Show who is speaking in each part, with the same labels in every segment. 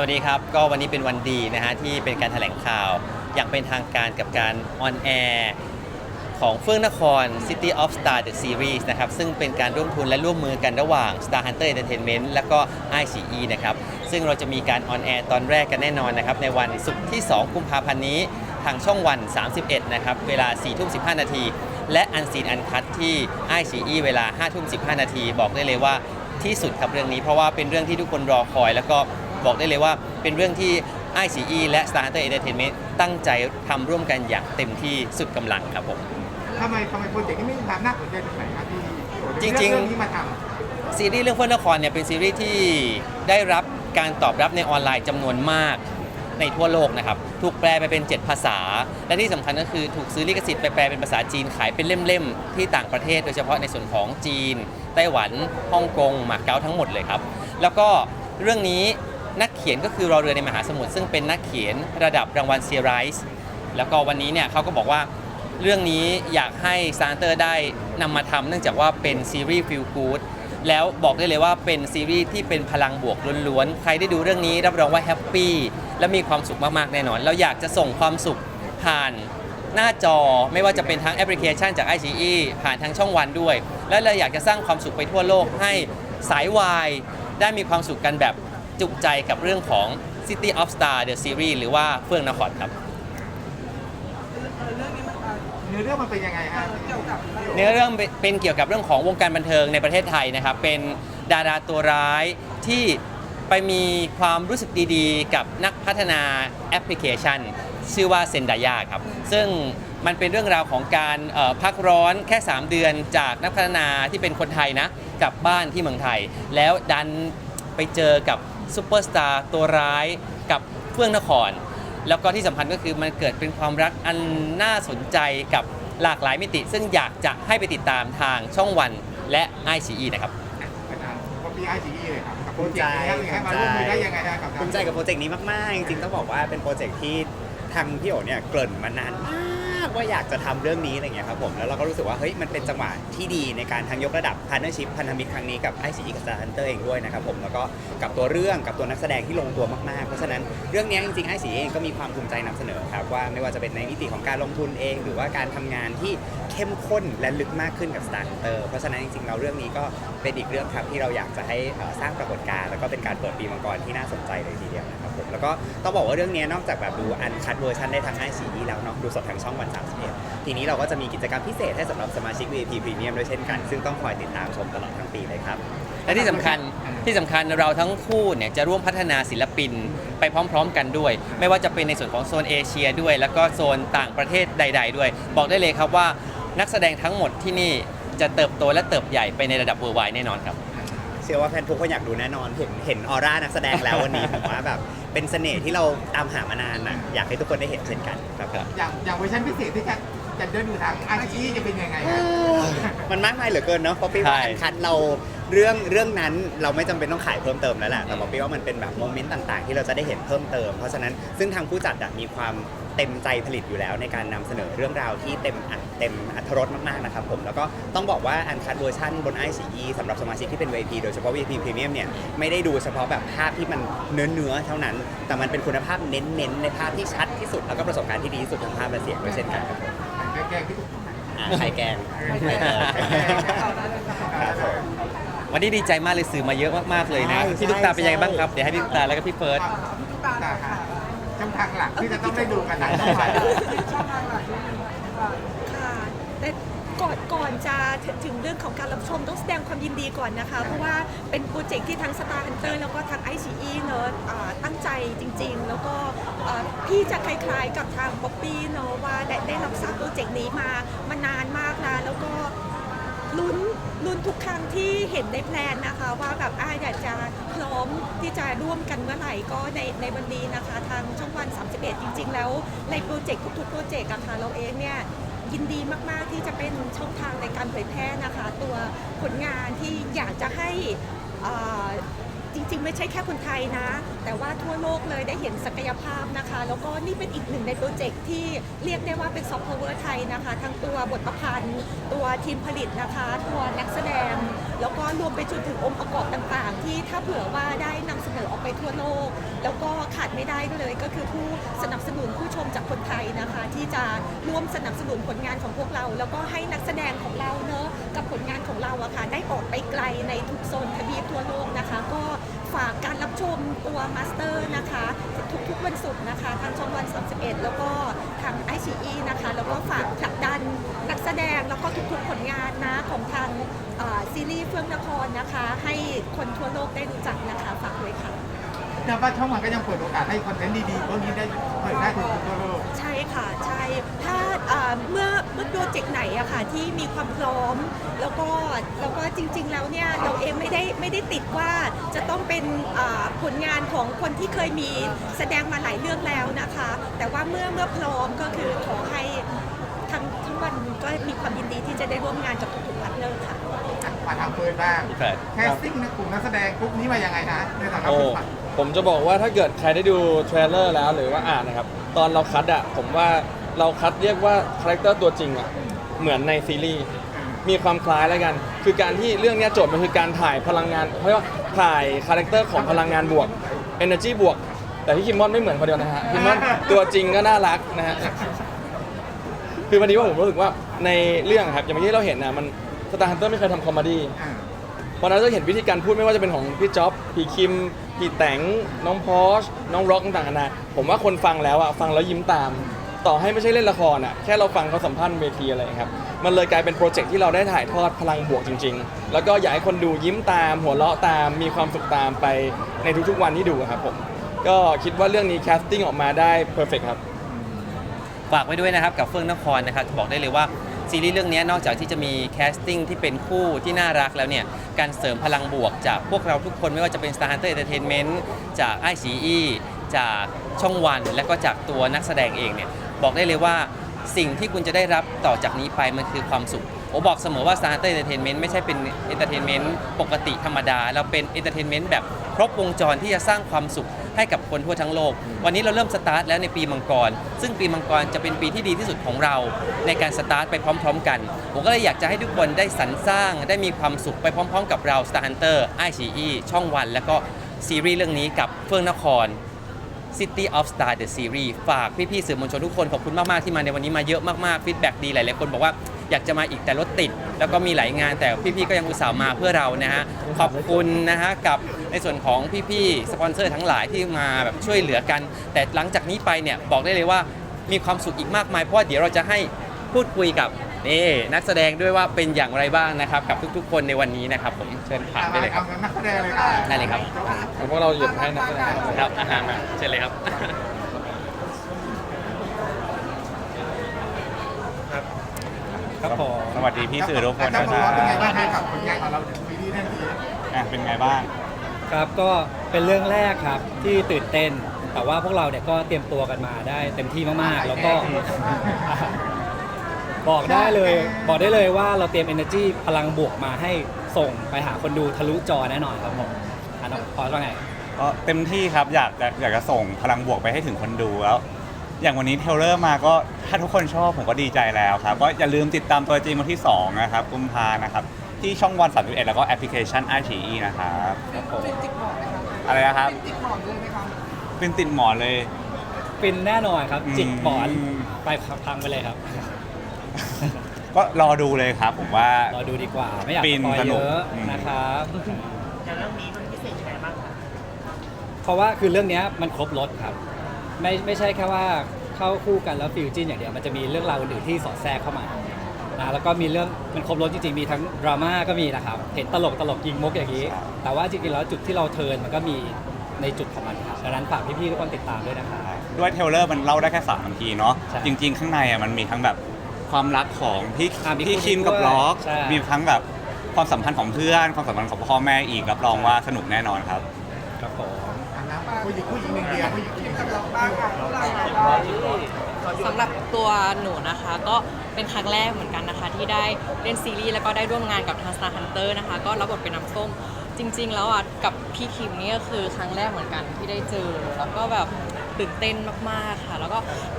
Speaker 1: สวัสดีครับ ก็วันนี้เป็นวันดีนะฮะที่เป็นการแถลงข่าว อย่างเป็นทางการกับการออนแอร์ของเฟื่องนคร City of Star The Series นะครับ ซึ่งเป็นการร่วมทุนและร่วมมือกันระหว่าง Star Hunter Entertainment และก็ ICE นะครับ ซึ่งเราจะมีการออนแอร์ตอนแรกกันแน่นอนนะครับ ในวันศุกร์ที่ 2 กุมภาพันธ์นี้ทางช่องวัน 31 นะครับ เวลา 4 ทุ่ม 15 นาที และอันซีนอันคัดที่ ICE เวลา 5 ทุ่ม 15 นาที บอกได้เลยว่าที่สุดครับเรื่องนี้เพราะว่าเป็นเรื่องที่ทุกคนรอคอย แล้วก็ บอกได้เลยว่าเป็นเรื่องที่ ICE และ Star Hunter Entertainment ตั้งใจทำร่วมกันอย่างเต็มที่สุดกำลังครับผม
Speaker 2: ทำไมทำไมโปรเจกต์นี้ไม่มีความน่าสนใจตรงไหนครับที่
Speaker 1: จริงๆ
Speaker 2: เรื่องนี้มาท
Speaker 1: ซีรีส์เรื่องเพื่อนนครเนี่ยเป็นซีรีส์ที่ได้รับการตอบรับในออนไลน์จำนวนมากในทั่วโลกนะครับ ถูกแปลไปเป็น 7 ภาษา และที่สำคัญก็คือถูกซื้อลิขสิทธิ์ไปแปลเป็นภาษาจีนขายเป็นเล่มๆ ที่ต่างประเทศโดยเฉพาะในส่วนของจีน ไต้หวันฮ่องกงหมาเก๊าทั้งหมดเลยครับ แล้วก็เรื่องนี้ นักเขียนก็คือรอเรือในมหาสมุทรซึ่งเป็นนักเขียนระดับรางวัลเซียไรส์แล้วก็วันนี้เนี่ยเขาก็บอกว่าเรื่องนี้อยากให้ซานเตอร์ได้นำมาทำเนื่องจากว่าเป็นซีรีส์ฟิลกูดแล้วบอกได้เลยว่าเป็นซีรีส์ที่เป็นพลังบวกล้วนๆ ใครได้ดูเรื่องนี้รับรองว่าแฮปปี้และมีความสุขมากๆ แน่นอน เราอยากจะส่งความสุขผ่านหน้าจอไม่ว่าจะเป็นทั้งแอปพลิเคชันจาก i อ e ผ่านทางช่องวันด้วย และเราอยากจะสร้างความสุขไปทั่วโลกให้สายวายได้มีความสุขกันแบบ จุใจกับเรื่องของ City of Star The Series หรือว่าเฟื่องนครครับำ
Speaker 2: เนื้อเรื่องมันเป็นยังไงฮะ
Speaker 1: เนื้อเรื่องเป็นเป็นเกี่ยวกับเรื่องของวงการบันเทิงในประเทศไทยนะครับ เป็นดาราตัวร้ายที่ไปมีความรู้สึกดีๆ กับนักพัฒนาแอปพลิเคชัน ชื่อว่าเซนดายาครับ ซึ่งมันเป็นเรื่องราวของการเอ่อพักร้อนแค่ 3 เดือนจากนักพัฒนาที่เป็นคนไทยนะ กลับบ้านที่เมืองไทย แล้วดันไปเจอกับ ซูเปอร์สตาร์ตัวร้ายกับเฟื่องนคร แล้วก็ที่สำคัญก็คือมันเกิดเป็นความรักอันน่าสนใจกับหลากหลายมิติ ซึ่งอยากจะให้ไปติดตามทางช่องวันและ i อ e นะครับ
Speaker 2: อาจารย์พอปีไอซีเลยครับกับโปรเจกต์นี้ครับยังไงมาร่วมมือได้ยังไงฮะกับทาง
Speaker 3: ภูมิใจกับโปรเจกต์นี้มาก ๆ จริงๆต้องบอกว่าเป็นโปรเจกต์ที่ทางพี่โอเนี่ยเกริ่นมานานมาก ว่าอยากจะทำเรื่องนี้อะไรเงี้ยครับผมแล้วเราก็รู้สึกว่าเฮ้ยมันเป็นจังหวะที่ดีในการทางยกระดับพาร์เนอร์ชิพพันธมิตรครั้งนี้กับไอซีกับ Star Hunter เองด้วยนะครับผมแล้วก็กับตัวเรื่องกับตัวนักแสดงที่ลงตัวมากๆ เพราะฉะนั้นเรื่องนี้จริงๆไอซีเองก็มีความภูมิใจนำเสนอครับว่าไม่ว่าจะเป็นในมิติของการลงทุนเอง หรือว่าการทำงานที่เข้มข้นและลึกมากขึ้นกับ Star Hunter เพราะฉะนั้นจริงๆเราเรื่องนี้ก็เป็นอีกเรื่องครับที่เราอยากจะให้สร้างปรากฏการณ์แล้วก็เป็นการเปิดปีมังกรที่น่าสนใจเลยทีเดียวนะครับผมแล้วก็ต้องบอกว่าเรื่องนี้นอกจากแบบดูอันคัดเวอร์ชันได้ทางไอซีแล้วเนาะดูสดทางช่องวัน31ทีนี้เราก็จะมีกิจกรรมพิเศษให้สำหรับสมาชิก VIP Premium ด้วยเช่นกัน ซึ่งต้องคอยติดตามชมตลอดทั้งปีเลยครับ
Speaker 1: และที่สำคัญที่สำคัญเราทั้งคู่เนี่ยจะร่วมพัฒนาศิลปินไปพร้อมๆกันด้วย ไม่ว่าจะเป็นในส่วนของโซนเอเชียด้วย แล้วก็โซนต่างประเทศใด ๆ ด้วย บอกได้เลยครับว่านักแสดงทั้งหมดที่นี่จะเติบโตและเติบใหญ่ไปในระดับเวอร์ไวแน่นอนครับ
Speaker 3: เชื่อว่าแฟนทุกคนอยากดูแน่นอนเห็นเห็นออร่านักแสดงแล้ววันนี้ผมว่าแบบเป็นเสน่ห์ที่เราตามหามานานน่ะอยากให้ทุกคนได้เห็นเช่นกันครับ
Speaker 2: อย่างอย่างเวอร์ชันพิเศษที่จะจะเดินอยู่ทางไอซีจะเป็นยังไงฮะ
Speaker 3: มันมากมายเหลือเกินเนาะป๊อปปี้ว่า
Speaker 1: ใช่
Speaker 3: อันคัดเรา เรื่องเรื่องนั้นเราไม่จำเป็นต้องขายเพิ่มเติมแล้วแหละแต่ป๊อปปี้ว่ามันเป็นแบบโมเมนต์ต่างๆ ที่เราจะได้เห็นเพิ่มเติม เพราะฉะนั้นซึ่งทางผู้จัดอะมีความเต็มใจผลิตอยู่แล้วในการนำเสนอเรื่องราวที่เต็มอัดเต็มอัธรสมากๆนะครับผมแล้วก็ต้องบอกว่าอันคัดเวอร์ชันบน i อ e สำหรับสมาชิกที่เป็น VIP โดยเฉพาะ VIP Premium เนี่ยไม่ได้ดูเฉพาะแบบภาพที่มันเนื้อเนื้อๆเท่านั้น แต่มันเป็นคุณภาพเน้นๆในภาพที่ชัดที่สุดแล้วก็ประสบการณ์ที่ดีที่สุดทางภาพและเสียงด้วยเช่นกันครับผม
Speaker 2: แกงที่ถูก
Speaker 3: อ่าไข่แกง ครับผม
Speaker 1: วันนี้ดีใจมากเลยสื่อมาเยอะมากๆเลยนะ
Speaker 3: ใช่
Speaker 1: พี่ตุ๊กตา
Speaker 3: ใช่
Speaker 1: เป็นยังไงบ้างครับ เดี๋ยวให้พี่ตุ๊กตาแล้วก็พี่เฟิร์ส
Speaker 2: ช่องทางหลักที่จะต้องได้ดูกันหนังช่องวัน
Speaker 4: ค่ะแต่ก่อนก่อนจะถึงถึงเรื่องของการรับชมต้องแสดงความยินดีก่อนนะคะ เพราะว่าเป็นโปรเจกต์ที่ทั้ง Star Hunter แล้วก็ทาง ICE เนอะอ่าตั้งใจจริงๆ แล้วก็อ่าพี่จะคล้ายๆกับทางป๊อปปี้เนอะว่าได้ได้รับทราบโปรเจกต์นี้มามานานมากแล้วแล้วก็ ลุ้นลุ้นทุกครั้งที่เห็นในแพลนนะคะ ว่าแบบอาอยากจะพร้อมที่จะร่วมกันเมื่อไหร่ก็ในในวันนี้นะคะ ทางช่องวัน 31 จริง ๆ แล้วในโปรเจกต์ทุกๆโปรเจกต์อะค่ะเราเองเนี่ยยินดีมาก ๆ ที่จะเป็นช่องทางในการเผยแพร่นะคะ ตัวผลงานที่อยากจะให้อ่อ จริงๆ ไม่ใช่แค่คนไทยนะ แต่ว่าทั่วโลกเลยได้เห็นศักยภาพนะคะ แล้วก็นี่เป็นอีกหนึ่งในโปรเจกต์ที่เรียกได้ว่าเป็นซอฟต์พาวเวอร์ไทยนะคะ ทั้งตัวบทประพันธ์ ตัวทีมผลิตนะคะ ตัวนักแสดง แล้วก็รวมไปจนถึงองค์ประกอบต่างๆ ที่ถ้าเผื่อว่าได้นำเสนอออกไปทั่วโลก แล้วก็ขาดไม่ได้ก็เลย ก็คือผู้สนับสนุนผู้ชมจากคนไทยนะคะ ที่จะร่วมสนับสนุนผลงานของพวกเรา แล้วก็ให้นักแสดงของเราเนอะกับผล เราอะค่ะได้ออกไปไกลในทุกโซนทวีปทั่วโลกนะคะ ก็ฝากการรับชมตัวมาสเตอร์นะคะ ทุกๆวันศุกร์นะคะ ทางช่องวัน 31 แล้วก็ทางไอชีนะคะ แล้วก็ฝากผลักดันนักแสดงแล้วก็ทุกๆผลงานนะของทางซีรีส์เฟื่องนครนะคะ ให้คนทั่วโลกได้รู้จักนะคะฝากด้วยค่ะ
Speaker 2: แต่ว่าช่องวันก็ยังเปิดโอกาสให้คอนเทนต์ดีๆพวกนี้ได้เปิดได้ถึงทั่วโลก
Speaker 4: ใช่ค่ะ ใช่ ถ้าเอ่อเมื่อเมื่อโปรเจกต์ไหนอะค่ะที่มีความพร้อม แล้วก็แล้วก็จริง ๆ แล้วเนี่ยเราเองไม่ได้ไม่ได้ติดว่าจะต้องเป็นอ่าผลงานของคนที่เคยมีแสดงมาหลายเรื่องแล้วนะคะ แต่ว่าเมื่อเมื่อพร้อมก็คือขอให้ทั้งทั้งวันก็มีความยินดีที่จะได้ร่วมงานกับทุกๆพาร์ทเนอร์ค่ะ
Speaker 2: มาทางเฟิร์นบ้าง
Speaker 1: ครับ
Speaker 2: แคสติ้งนะกลุ่มนักแสดงกลุ่มนี้มายังไงนะในฐานะ
Speaker 5: โอ้
Speaker 2: ผู้ผัด
Speaker 5: ผมจะบอกว่าถ้าเกิดใครได้ดูเทรลเลอร์แล้วหรือว่าอ่านนะครับ ตอนเราคัดอะผมว่าเราคัดเรียกว่าคาแรคเตอร์ตัวจริงอะ เหมือนในซีรีส์มีความคล้ายแล้วกัน คือการที่เรื่องเนี้ยโจทย์มันคือการถ่ายพลังงานเขาเรียกว่าถ่ายคาแรคเตอร์ของพลังงานบวก energy บวก แต่ที่คิมมอนไม่เหมือนคนเดียวนะฮะคิมมอนตัวจริงก็น่ารักนะฮะคือวันนี้ว่าผมรู้สึกว่าในเรื่องครับอย่างที่เราเห็นนะมันสตาร์ฮันเตอร์ไม่เคยทำคอมเมดี้เพราะนั้นจะเห็นวิธีการพูดไม่ว่าจะเป็นของพี่จ๊อบพี่คิมพี่แตงน้องพอชน้องร็อกต่างๆนานาผมว่าคนฟังแล้วอะฟังแล้วยิ้มตาม ต่อให้ไม่ใช่เล่นละครอะแค่เราฟังเขาสัมภาษณ์เวทีอะไรครับมันเลยกลายเป็นโปรเจกต์ที่เราได้ถ่ายทอดพลังบวกจริง ๆ แล้วก็อยากให้คนดูยิ้มตาม หัวเราะตามมีความสุขตามไปในทุกๆวันที่ดูครับผมก็คิดว่าเรื่องนี้แคสติ้งออกมาได้เพอร์เฟกครับ
Speaker 1: ฝากไว้ด้วยนะครับกับเฟื่องนครนะครับบอกได้เลยว่าซีรีส์เรื่องนี้นอกจากที่จะมีแคสติ้งที่เป็นคู่ที่น่ารักแล้วเนี่ย การเสริมพลังบวกจากพวกเราทุกคนไม่ว่าจะเป็น Star Hunter Entertainment จากไอซีอีจากช่องวัน และก็จากตัวนักแสดงเองเนี่ย บอกได้เลยว่าสิ่งที่คุณจะได้รับต่อจากนี้ไปมันคือความสุขโอบอกเสมอว่า Star Hunter Entertainment ไม่ใช่เป็น Entertainment ปกติธรรมดา เราเป็น Entertainment แบบครบวงจรที่จะสร้างความสุขให้กับคนทั่วทั้งโลก วันนี้เราเริ่มสตาร์ทแล้วในปีมังกร ซึ่งปีมังกรจะเป็นปีที่ดีที่สุดของเรา ในการสตาร์ทไปพร้อม ๆ กัน ผมก็เลยอยากจะให้ทุกคนได้สรรสร้าง ได้มีความสุขไปพร้อม ๆ กับเรา Star Hunter ไอชีช่องวัน แล้วก็ซีรีส์เรื่องนี้กับเฟื่องนคร City of Star The Series ฝากพี่ๆสื่อมวลชนทุกคนขอบคุณมากๆที่มาในวันนี้มาเยอะมากๆฟีดแบ็กดีหลายๆคนบอกว่าอยากจะมาอีกแต่รถติด แล้วก็มีหลายงานแต่พี่ๆก็ยังอุตส่าห์มาเพื่อเรานะฮะขอบคุณนะฮะกับในส่วนของพี่ๆสปอนเซอร์ทั้งหลายที่มาแบบช่วยเหลือกัน แต่หลังจากนี้ไปเนี่ยบอกได้เลยว่ามีความสุขอีกมากมายเพราะว่าเดี๋ยวเราจะให้พูดคุยกับ นี่นักแสดงด้วยว่าเป็นอย่างไรบ้างนะครับ กับทุกๆ คนในวันนี้นะครับ ผมเชิญผ่านได้เลยครับ
Speaker 2: เอานักแสดงเลยค่ะ
Speaker 1: ได้เลยครับ
Speaker 5: พวกเราหยุดให้นักแสดง
Speaker 1: ครับอาหารมาเชิญเลยครับ
Speaker 3: ครับผมสวัสดีพี่สื่อทุกคน
Speaker 2: จะ
Speaker 3: นะ
Speaker 2: รู้
Speaker 3: ค
Speaker 2: ว่าเป็นไง
Speaker 3: รั
Speaker 2: บ้าง
Speaker 3: บ
Speaker 2: คะกับผลงานของเราซีรีส์เรื่องนี้
Speaker 3: อะเป็นไงบ้าง
Speaker 6: ครับก็เป็นเรื่องแรกครับที่ตื่นเต้น แต่ว่าพวกเราเนี่ยก็เตรียมตัวกันมาได้เต็มที่มากๆ แล้วก็อะ บอกได้เลย บอกได้เลยว่าเราเตรียม energy พลังบวกมาให้ส่งไปหาคนดูทะลุจอแน่นอนครับผมอันน้องพอว่าไง
Speaker 3: ก็เต็มที่ครับอยากจะอยากจะส่งพลังบวกไปให้ถึงคนดูแล้ว อย่างวันนี้เทรลเลอร์มาก็ถ้าทุกคนชอบผมก็ดีใจแล้วครับ ก็อย่าลืมติดตามตัวจริงวันที่ 2 นะครับ กุมภานะครับ ที่ช่องวัน 31 แล้วก็แอปพลิเคชัน i อ e นะครับครับผมอะไรนะครับติดหมอนเลยไหมครับเป็นติดหมอนเลย
Speaker 6: ฟินแน่นอนครับ
Speaker 3: อืม
Speaker 6: จิกหมอนไปพังไปเลยครับ
Speaker 3: ก็รอดูเลยครับ ผมว่า
Speaker 6: รอดูดีกว่า ไม่อยาก
Speaker 3: ฟิ
Speaker 6: ส
Speaker 3: น
Speaker 6: ปอย
Speaker 3: สนุ
Speaker 6: เย
Speaker 3: ก
Speaker 6: อะ
Speaker 3: อืม
Speaker 6: นะครับเพราะว่าคือเรื่องเนี้ยมันครบรถครับ ไม่ไม่ใช่แค่ว่าเข้าคู่กันแล้วฟิวจินอย่างเดียวมันจะมีเรื่องราวอื่นๆที่สอดแทรกเข้ามานะแล้วก็มีเรื่องมันครบรถจริงๆมีทั้งดราม่าก็มีนะครับเห็นตลกตลกยิงมุกอย่างนี้แต่ว่าจริงๆแล้วจุดที่เราเทิร์นมันก็มีในจุดของมันครับดังนั้นฝากพี่ๆทุกคนติดตามด้วยนะครับ
Speaker 3: ด้วยเทรลเลอร์มันเล่าได้แค่สามนาทีเนาะ
Speaker 6: ใช่
Speaker 3: จริง ๆ ข้างในอะมันมีทั้งแบบ ความรักของพี่
Speaker 6: อะมี
Speaker 3: พี่
Speaker 6: คู่
Speaker 3: คิมกับ
Speaker 6: ด้วย
Speaker 3: ล็อก
Speaker 6: ใช่
Speaker 3: มีทั้งแบบความสัมพันธ์ของเพื่อน ความสัมพันธ์ของพ่อแม่อีกรับรองว่าสนุกแน่นอนครับ
Speaker 6: ครับผม
Speaker 2: อันนั้นผู้หญิงผู้หญิงหนึ่งเดียวผู้หญิงผู้หญิงกับเราบ้างค่ะ
Speaker 7: สำหรับตัวหนูนะคะ ก็เป็นครั้งแรกเหมือนกันนะคะ ที่ได้เล่นซีรีส์แล้วก็ได้ร่วมงานกับทาง Star Hunter นะคะ ก็รับบทเป็นน้ำส้มจริง ๆ แล้วอะกับพี่คิมนี่ก็คือครั้งแรกเหมือนกันที่ได้เจอ แล้วก็แบบ ตื่นเต้นมากๆค่ะ แล้วก็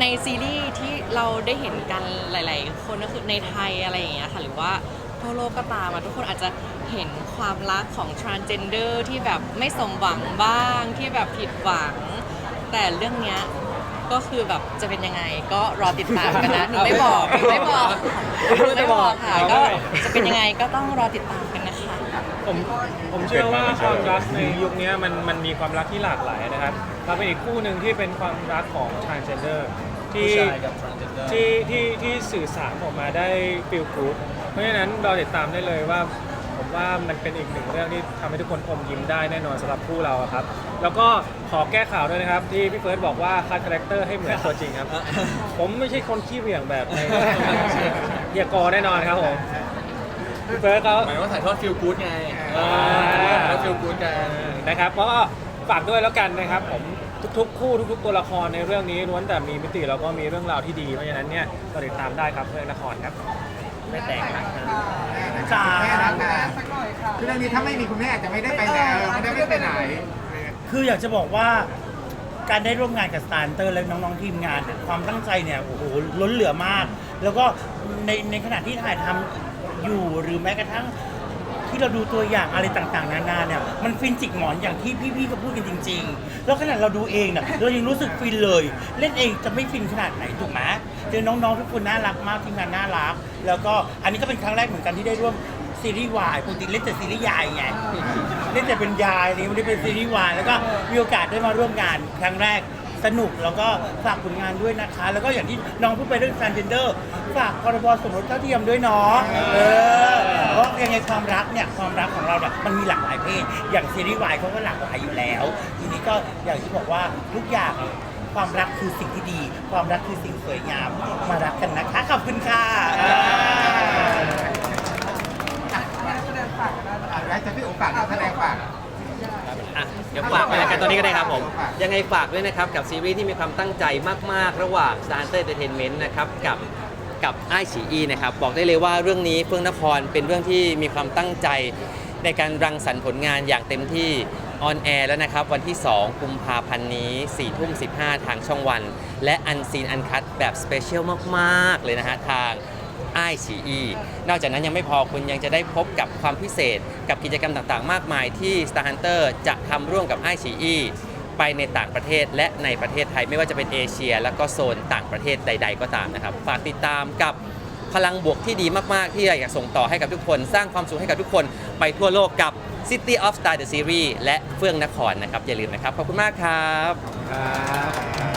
Speaker 7: ในซีรีส์ที่เราได้เห็นกันหลาย ๆ คนก็คือในไทยอะไรอย่างเงี้ยค่ะหรือว่าทั่วโลกก็ตามอะทุกคนอาจจะเห็นความรักของ transgender ที่แบบไม่สมหวังบ้างที่แบบผิดหวัง แต่เรื่องเนี้ยก็คือแบบจะเป็นยังไงก็รอติดตามกันนะหนูไม่บอกหนูไม่บอกหนูไม่บอกค่ะก็จะเป็นยังไงก็ต้องรอติดตามกันนะคะ
Speaker 8: ผมผมเชื่อว่าความรักในยุคนี้มันมันมีความรักที่หลากหลายนะครับเราเป็นอีกคู่หนึ่งที่เป็นความรักของ transgender ที่
Speaker 5: ผู้ชายกับ transgender
Speaker 8: ที่ที่ที่สื่อสารออกมาได้ฟิลกู๊ดเพราะฉะนั้นเราติดตามได้เลยว่าผมว่ามันเป็นอีกหนึ่งเรื่องที่ทำให้ทุกคนอมยิ้มได้แน่นอนสำหรับคู่เราอะครับ แล้วก็ขอแก้ข่าวด้วยนะครับ ที่พี่เฟิร์สบอกว่าคัดคาแรคเตอร์ให้เหมือนตัวจริงครับ ผมไม่ใช่คนขี้เหวี่ยงแบบในเฮียกอแน่นอนครับผม พี่เฟิร์สเขา
Speaker 5: หมายว่าถ่ายทอดฟิลกู๊ดไง
Speaker 8: อ่า
Speaker 5: ถ่ายทอดฟิลกู๊ดกัน
Speaker 8: นะครับก็ฝากด้วยแล้วกันนะครับผมทุกๆ คู่ทุก ๆ ตัวละครในเรื่องนี้ล้วนแต่มีมิติแล้วก็มีเรื่องราวที่ดีเพราะฉะนั้นเนี่ยก็ติดตามได้ครับเรื่องละครครับ
Speaker 3: ไม่แต่งนะ
Speaker 2: จ๋าแม่นะคะคือเรื่องนี้ถ้าไม่มีคุณแม่อาจจะไม่ได้ไปไหนเออไม่ได้ไม่ไปไหน
Speaker 9: คืออยากจะบอกว่าการได้ร่วมงานกับสตาร์เตอร์และน้องๆทีมงานเนี่ยความตั้งใจเนี่ยโอ้โหล้นเหลือมาก แล้วก็ในในขณะที่ถ่ายทำ อยู่ หรือแม้กระทั่งที่เราดูตัวอย่างอะไรต่างๆ นานาเนี่ยมันฟินจิกหมอนอย่างที่พี่ๆก็พูดกันจริง ๆ แล้วขนาดเราดูเองเนี่ยเรายังรู้สึกฟินเลย เล่นเองจะไม่ฟินขนาดไหนถูกไหมเจอน้องๆทุกคนน่ารักมากทีมงานน่ารัก แล้วก็อันนี้ก็เป็นครั้งแรกเหมือนกันที่ได้ร่วมซีรีส์วายปกติเล่นแต่ซีรีส์ยายไงเล่นแต่เป็นยายนี่ไม่ได้เป็นซีรีส์วายแล้วก็มีโอกาสได้มาร่วมงานครั้งแรก สนุกแล้วก็ฝากผลงานด้วยนะคะ แล้วก็อย่างที่น้องพูดไปเรื่อง transgender ฝากพรบสมรสเท่าเทียมด้วยเนาะเออเพราะยังไงความรักเนี่ยความรักของเราเนี่ยมันมีหลากหลายเพศ อย่างซีรีส์วายเขาก็หลากหลายอยู่แล้ว ทีนี้ก็อย่างที่บอกว่าทุกอย่างความรักคือสิ่งที่ดี ความรักคือสิ่งสวยงามมารักกันนะคะขอบคุณค่ะ
Speaker 2: อะแล้วจะพี่โอฝากนักแสดงฝาก
Speaker 1: อะเดี๋ยวฝากไปแล้วกันตอนนี้ก็ได้ครับผม ยังไงฝากด้วยนะครับ กับซีรีส์ที่มีความตั้งใจมาก ๆ ระหว่าง Star Hunter Entertainment นะครับกับกับไอฉีอีนะครับบอกได้เลยว่าเรื่องนี้เฟื่องนครเป็นเรื่องที่มีความตั้งใจในการรังสรรค์ผลงานอย่างเต็มที่ออนแอร์แล้วนะครับ วันที่ 2 กุมภาพันธ์นี้4ทุ่ม15 ทางช่องวัน และอันซีนอันคัดแบบสเปเชียลมาก ๆ เลยนะฮะ ทาง ไอฉีอี นอกจากนั้นยังไม่พอคุณยังจะได้พบกับความพิเศษ กับกิจกรรมต่างๆ มากมายที่ Star Hunter จะทำร่วมกับไอฉีอี ไปในต่างประเทศและในประเทศไทยไม่ว่าจะเป็นเอเชีย แล้วก็โซนต่างประเทศใด ๆ ก็ตามนะครับ ฝากติดตามกับพลังบวกที่ดีมาก ๆ ที่อยากส่งต่อให้กับทุกคน สร้างความสุขให้กับทุกคนไปทั่วโลกกับ City of Star the Series และเฟื่องนครนะครับอย่าลืมนะครับ ขอบคุณมากครับ
Speaker 5: ครับ